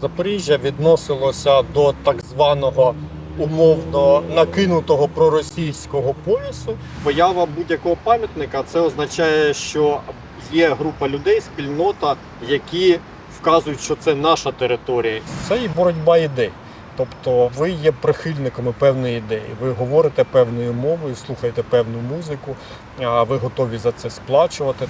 Запоріжжя відносилося до так званого умовно накинутого проросійського поясу. Поява будь-якого пам'ятника це означає, що є група людей, спільнота, які вказують, що це наша територія. Це і боротьба ідей. Тобто ви є прихильниками певної ідеї, ви говорите певною мовою, слухаєте певну музику, а ви готові за це сплачувати.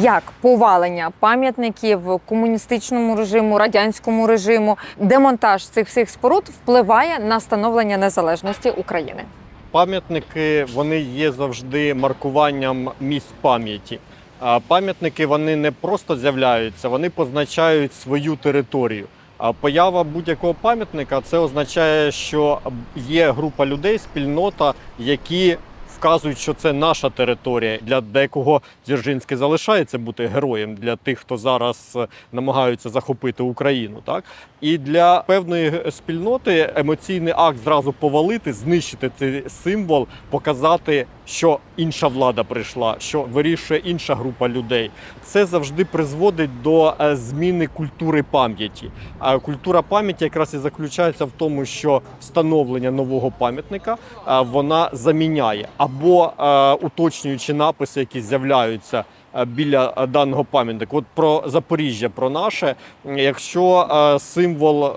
Як повалення пам'ятників комуністичному режиму, радянському режиму, демонтаж цих всіх споруд впливає на становлення незалежності України. Пам'ятники вони є завжди маркуванням місць пам'яті. А Пам'ятники вони не просто з'являються, вони позначають свою територію. А поява будь-якого пам'ятника це означає, що є група людей, спільнота, які вказують, що це наша територія. Для декого Дзержинський залишається бути героєм для тих, хто зараз е, намагаються захопити Україну. Так і для певної спільноти емоційний акт зразу повалити, знищити цей символ, показати, що інша влада прийшла, що вирішує інша група людей. Це завжди призводить до е, зміни культури пам'яті. А культура пам'яті якраз і заключається в тому, що встановлення нового пам'ятника вона заміняє або е, уточнюючи написи, які з'являються е, біля е, даного пам'ятника. От про Запоріжжя, про наше, якщо символ.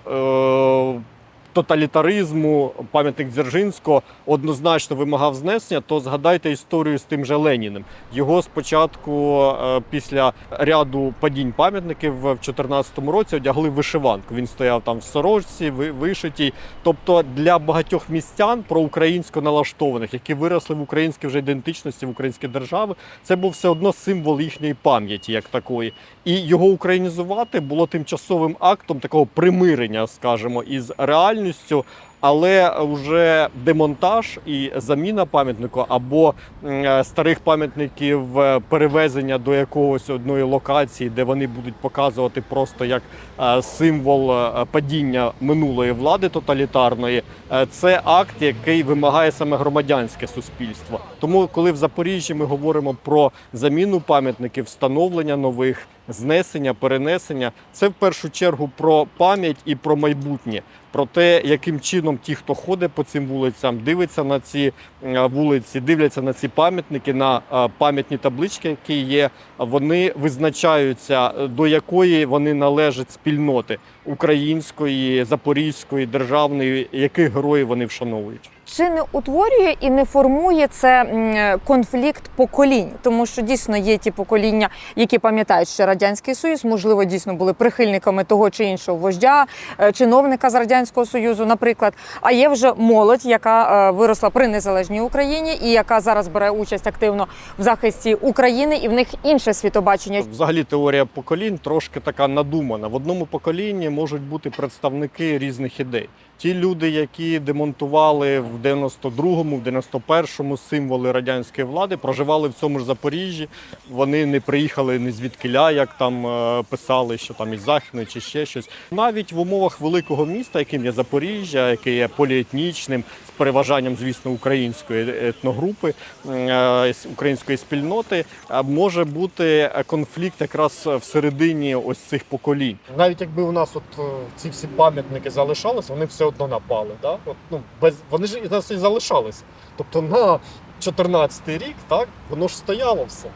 Тоталітаризму пам'ятник Дзержинського однозначно вимагав знесення, то згадайте історію з тим же Леніним. Його спочатку е, після ряду падінь пам'ятників в 2014 році одягли вишиванку. Він стояв там в сорочці, ви- вишитій. Тобто для багатьох містян проукраїнсько налаштованих, які виросли в українській вже ідентичності в українській держави, це був все одно символ їхньої пам'яті, як такої. І його українізувати було тимчасовим актом такого примирення, скажімо, із реальністю. Але вже демонтаж і заміна пам'ятнику або е, старих пам'ятників е, перевезення до якогось одної локації, де вони будуть показувати просто як е, символ падіння минулої влади тоталітарної, це акт, який вимагає саме громадянське суспільство. Тому, коли в Запоріжжі ми говоримо про заміну пам'ятників, встановлення нових, знесення, перенесення, це в першу чергу про пам'ять і про майбутнє. Про те, яким чином ті, хто ходить по цим вулицям, дивиться на ці е, вулиці, дивляться на ці пам'ятники, на е, пам'ятні таблички, які є, вони визначаються, е, до якої вони належать спільноти української, запорізької, державної, яких героїв вони вшановують. Чи не утворює і не формує це конфлікт поколінь? Тому що дійсно є ті покоління, які пам'ятають, що радянський союз, можливо, дійсно були прихильниками того чи іншого вождя, чиновника з радянського союзу, наприклад. А є вже молодь, яка е, виросла при незалежній Україні і яка зараз бере участь активно в захисті України, і в них інше світобачення. Взагалі теорія поколінь трошки така надумана. В одному поколінні можуть бути представники різних ідей. Ті люди, які демонтували в 92-му, в 91-му символи радянської влади, проживали в цьому ж Запоріжжі. Вони не приїхали ні звідкиля, як там е, писали, що там із Західної чи ще щось. Навіть в умовах великого міста, яким є Запоріжжя, яке є поліетнічним, переважанням, звісно, української етногрупи, е, української спільноти, може бути конфлікт якраз всередині ось цих поколінь. Навіть якби у нас от е, ці всі пам'ятники залишались, вони все одно напали. Да? От, ну, без, вони ж і нас і залишалися. Тобто на 14-й рік так, воно ж стояло все.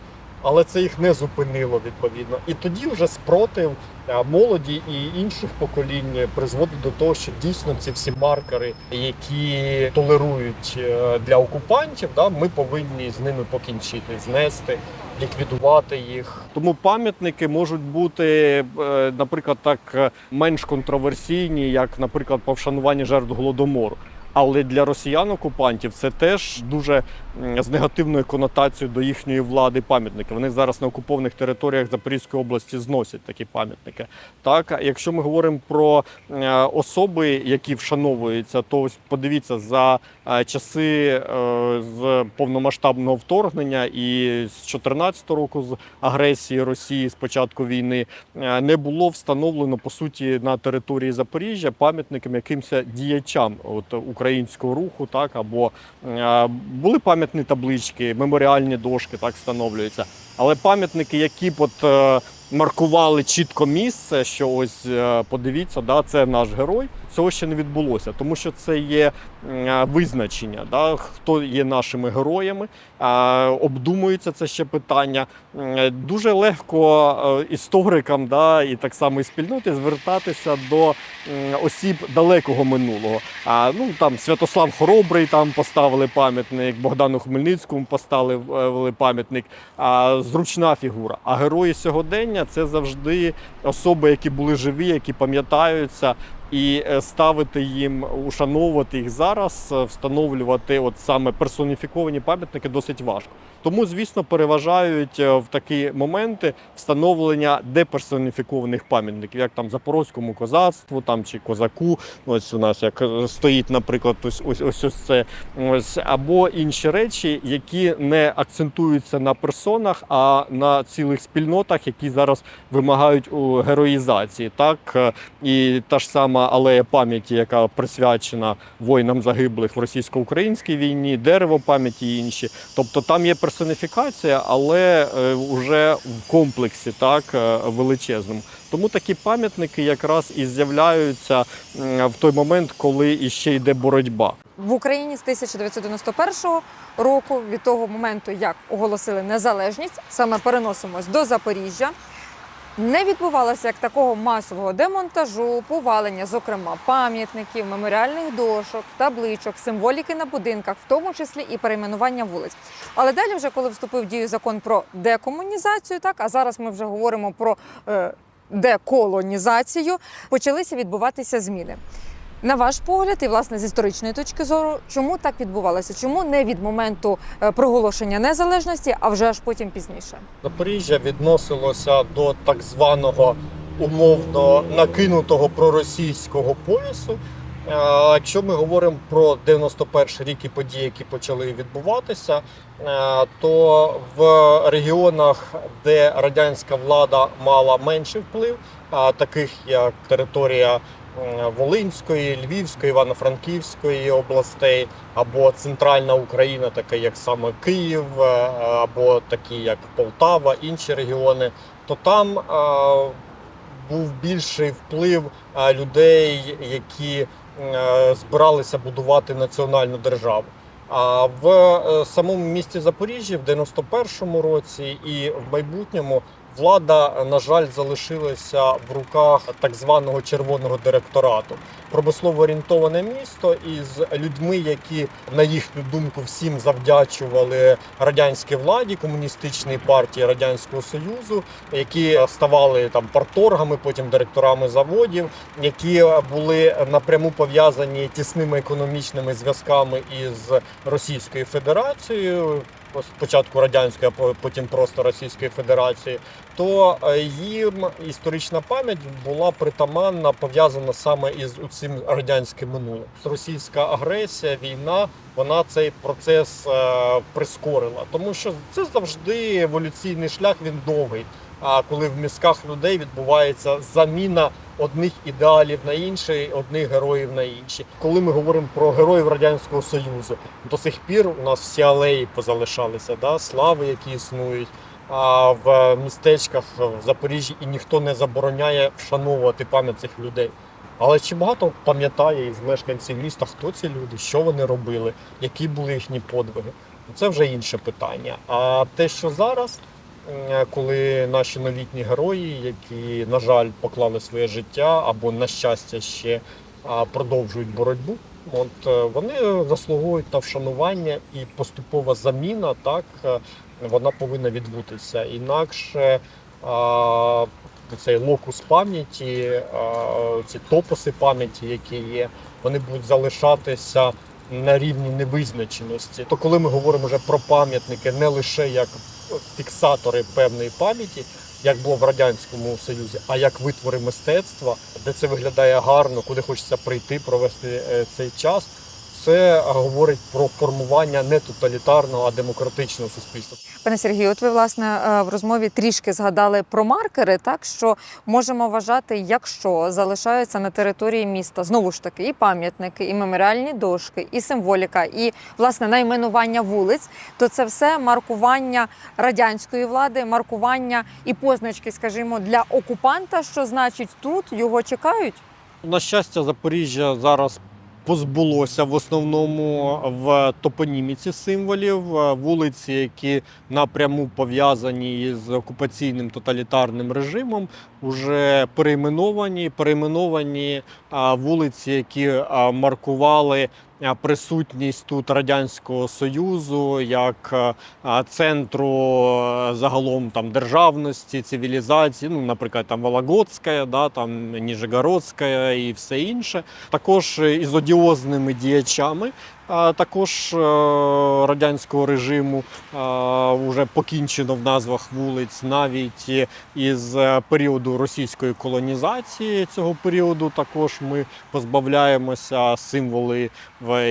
Але це їх не зупинило відповідно. І тоді вже спротив молоді і інших поколінь призводить до того, що дійсно ці всі маркери, які толерують е, для окупантів, да, ми повинні з ними покінчити, знести, ліквідувати їх. Тому пам'ятники можуть бути, е, наприклад, так е, менш контроверсійні, як, наприклад, по вшануванні жертв голодомору. Але для росіян-окупантів це теж дуже з негативною конотацією до їхньої влади пам'ятники. Вони зараз на окупованих територіях Запорізької області зносять такі пам'ятники. Так, якщо ми говоримо про е, особи, які вшановуються, то ось подивіться за часи е, з повномасштабного вторгнення і з 2014 року з агресії Росії з початку війни е, не було встановлено по суті на території Запоріжжя пам'ятникам якимось діячам от, українського руху, так або е, були пам'ятні таблички, меморіальні дошки так встановлюються. Але пам'ятники, які б от е, маркували чітко місце, що ось е, подивіться, да, це наш герой. Цього ще не відбулося, тому що це є е, визначення, да, хто є нашими героями. Обдумується це ще питання. Е, Дуже легко історикам, да, і так само і спільноти звертатися до осіб далекого минулого. А ну там Святослав Хоробрий там поставили пам'ятник, Богдану Хмельницькому поставили пам'ятник. А зручна фігура. А герої сьогодення це завжди особи, які були живі, які пам'ятаються. І е, ставити їм, ушановувати їх зараз, е, встановлювати от саме персоніфіковані пам'ятники досить важко. Тому, звісно, переважають е, в такі моменти встановлення деперсоніфікованих пам'ятників, як там запорозькому козацтву, там чи козаку. Ось у нас як стоїть, наприклад, ось ось ось, ось це ось або інші речі, які не акцентуються на персонах, а на цілих спільнотах, які зараз вимагають героїзації. Так Е, і та ж сама алея пам'яті, яка присвячена воїнам загиблих в російсько-українській війні, дерево пам'яті і інші. Тобто там є персоніфікація, але е, вже в комплексі, так е, величезному. Тому такі пам'ятники якраз і з'являються в той момент, коли іще йде боротьба. в Україні з 1991 року, від того моменту, як оголосили незалежність, саме переносимось до Запоріжжя. Не відбувалося як такого масового демонтажу, повалення, зокрема, пам'ятників, меморіальних дошок, табличок, символіки на будинках, в тому числі і перейменування вулиць. Але далі, вже коли вступив в дію закон про декомунізацію, так а зараз ми вже говоримо про е, деколонізацію, почалися відбуватися зміни. На ваш погляд, і власне з історичної точки зору, чому так відбувалося? Чому не від моменту е, проголошення незалежності, а вже аж потім пізніше? Запоріжжя відносилося до так званого умовно накинутого проросійського поясу. Е, Якщо ми говоримо про 91 рік і події, які почали відбуватися, е, то в регіонах, де радянська влада мала менший вплив, таких як територія Волинської, Львівської, Івано-Франківської областей, або центральна Україна, таке як саме Київ, е, або такі як Полтава, інші регіони, то там е, був більший вплив е, людей, які е, збиралися будувати національну державу. А в е, самому місті Запоріжжя в 91-му році і в майбутньому влада, на жаль, залишилася в руках так званого червоного директорату. Промислово орієнтоване місто із людьми, які на їхню думку всім завдячували радянській владі, комуністичній партії радянського союзу, які ставали там парторгами, потім директорами заводів, які були напряму пов'язані тісними економічними зв'язками із Російською Федерацією. Спочатку радянської, а потім просто Російської Федерації, то е, їм історична пам'ять була притаманна, пов'язана саме із цим радянським минулим. Російська агресія, війна, вона цей процес е, прискорила, тому що це завжди еволюційний шлях. Він довгий. Коли в мізках людей відбувається заміна одних ідеалів на інші, одних героїв на інші. Коли ми говоримо про героїв радянського союзу, до сих пір у нас всі алеї позалишалися, да, слави, які існують. А в містечках в Запоріжжі і ніхто не забороняє вшановувати пам'ять цих людей. Але чи багато пам'ятає із мешканців міста, хто ці люди, що вони робили, які були їхні подвиги? Це вже інше питання. А те, що зараз, коли наші новітні герої, які, на жаль, поклали своє життя або, на щастя, ще продовжують боротьбу, от е, вони заслуговують на вшанування і поступова заміна, так е, вона повинна відбутися. Інакше цей локус пам'яті, ці топоси пам'яті, які є, вони будуть залишатися на рівні невизначеності. То коли ми говоримо вже про пам'ятники не лише як фіксатори певної пам'яті, як було в радянському союзі, а як витвори мистецтва, де це виглядає гарно, куди хочеться прийти, провести е, цей час. Це говорить про формування не тоталітарного, а демократичного суспільства. Пане Сергію, от ви власне е, в розмові трішки згадали про маркери, так що можемо вважати, якщо залишаються на території міста знову ж таки і пам'ятники, і меморіальні дошки, і символіка, і власне найменування вулиць, то це все маркування радянської влади, маркування і позначки, скажімо, для окупанта, що значить тут його чекають. На щастя, Запоріжжя зараз позбулося в основному в топоніміці символів. Е, Вулиці, які напряму пов'язані з окупаційним тоталітарним режимом, вже перейменовані. Перейменовані вулиці, які маркували присутність тут радянського союзу як а, а, центру загалом там державності, цивілізації. Ну, наприклад, там Вологодська, да, там Ніжегородська і все інше. Також із одіозними діячами. Також е, радянського режиму вже покінчено в назвах вулиць, навіть із е, періоду російської колонізації цього періоду. Також ми позбавляємося символи,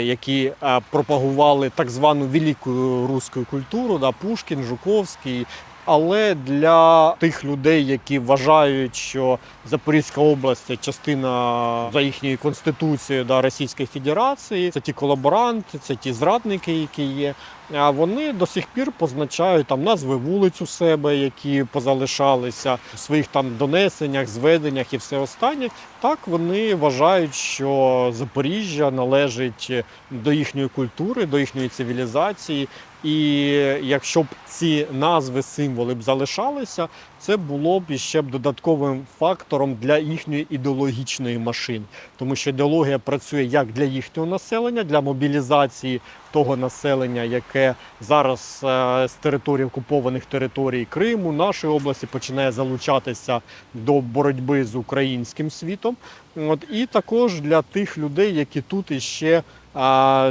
які е, пропагували так звану велику руську культуру, Пушкін, Жуковський. Але для тих людей, які вважають, що Запорізька область частина за їхньою конституцією да, Російської Федерації, це ті колаборанти, це ті зрадники, які є. А вони до сих пір позначають там назви вулиць у себе, які позалишалися в своїх там донесеннях, зведеннях і все останнє. Так вони вважають, що Запоріжжя належить до їхньої культури, до їхньої цивілізації. І якщо б ці назви, символи б залишалися, це було б іще б додатковим фактором для їхньої ідеологічної машини, тому що ідеологія працює як для їхнього населення, для мобілізації того населення, яке зараз е, з території окупованих територій Криму, нашої області починає залучатися до боротьби з українським світом. От і також для тих людей, які тут іще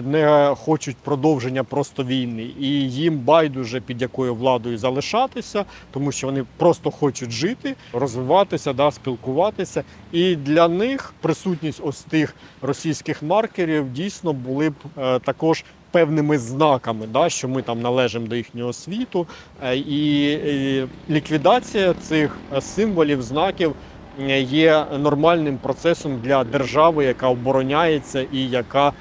не хочуть продовження просто війни, і їм байдуже під якою владою залишатися, тому що вони просто хочуть жити, розвиватися, да, спілкуватися. І для них присутність ось тих російських маркерів дійсно були б е, також. Певними знаками, да, що ми там належимо до їхнього світу, Е, і, ліквідація цих символів, знаків е, є нормальним процесом для держави, яка обороняється і яка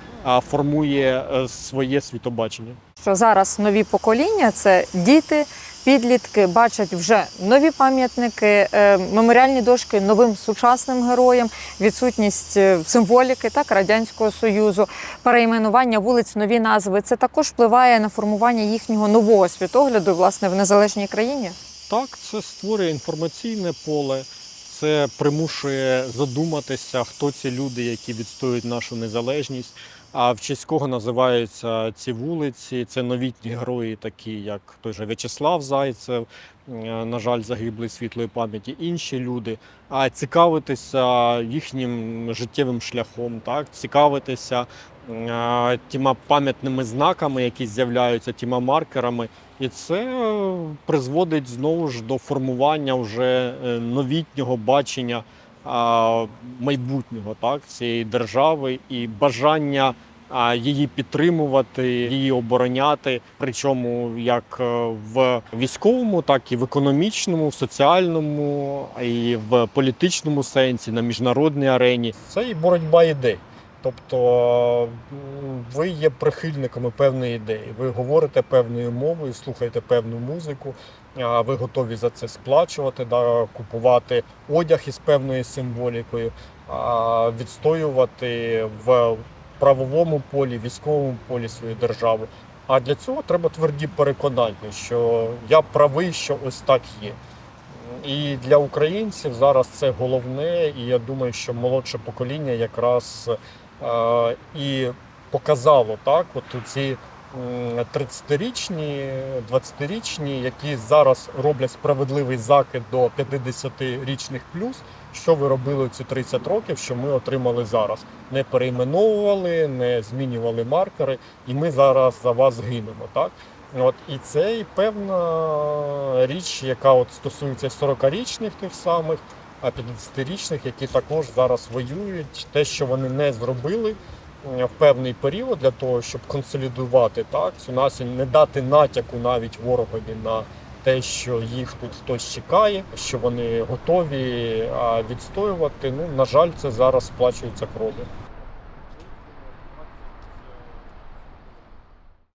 формує своє світобачення. що зараз нові покоління це діти, підлітки бачать вже нові пам'ятники, е, меморіальні дошки новим сучасним героям, відсутність е, символіки так радянського союзу, перейменування вулиць, нові назви. Це також впливає на формування їхнього нового світогляду, власне, в незалежній країні. Так, це створює інформаційне поле, це примушує задуматися, хто ці люди, які відстоюють нашу незалежність. А в честь кого називаються ці вулиці? Це новітні герої, такі як той же В'ячеслав Зайцев, е, на жаль, загиблий світлої пам'яті, інші люди. А цікавитися їхнім життєвим шляхом, так цікавитися е, тіма пам'ятними знаками, які з'являються, тіма маркерами. І це е, призводить знову ж до формування вже новітнього бачення майбутнього так, цієї держави і бажання її підтримувати, її обороняти. Причому як е, в військовому, так і в економічному, в соціальному, і в політичному сенсі, на міжнародній арені. Це і боротьба ідей. Тобто ви є прихильниками певної ідеї, ви говорите певною мовою, слухаєте певну музику, ви готові за це сплачувати, да, купувати одяг із певною символікою, відстоювати в правовому полі, військовому полі свою державу. А для цього треба тверді переконання, що я правий, що ось так є. І для українців зараз це головне, і я думаю, що молодше покоління якраз і показало так, от ці 30-річні, 20-річні, які зараз роблять справедливий закид до 50-річних плюс. Що ви робили ці 30 років, що ми отримали зараз? Не перейменовували, не змінювали маркери, і ми зараз за вас гинемо. Так? От і це і певна річ, яка от стосується 40-річних тих самих, 50-річних, які також зараз воюють. Те, що вони не зробили, в певний період для того, щоб консолідувати так цю націю, не дати натяку навіть ворогові на те, що їх тут хтось чекає, що вони готові відстоювати. Ну на жаль, це зараз сплачується кров'ю.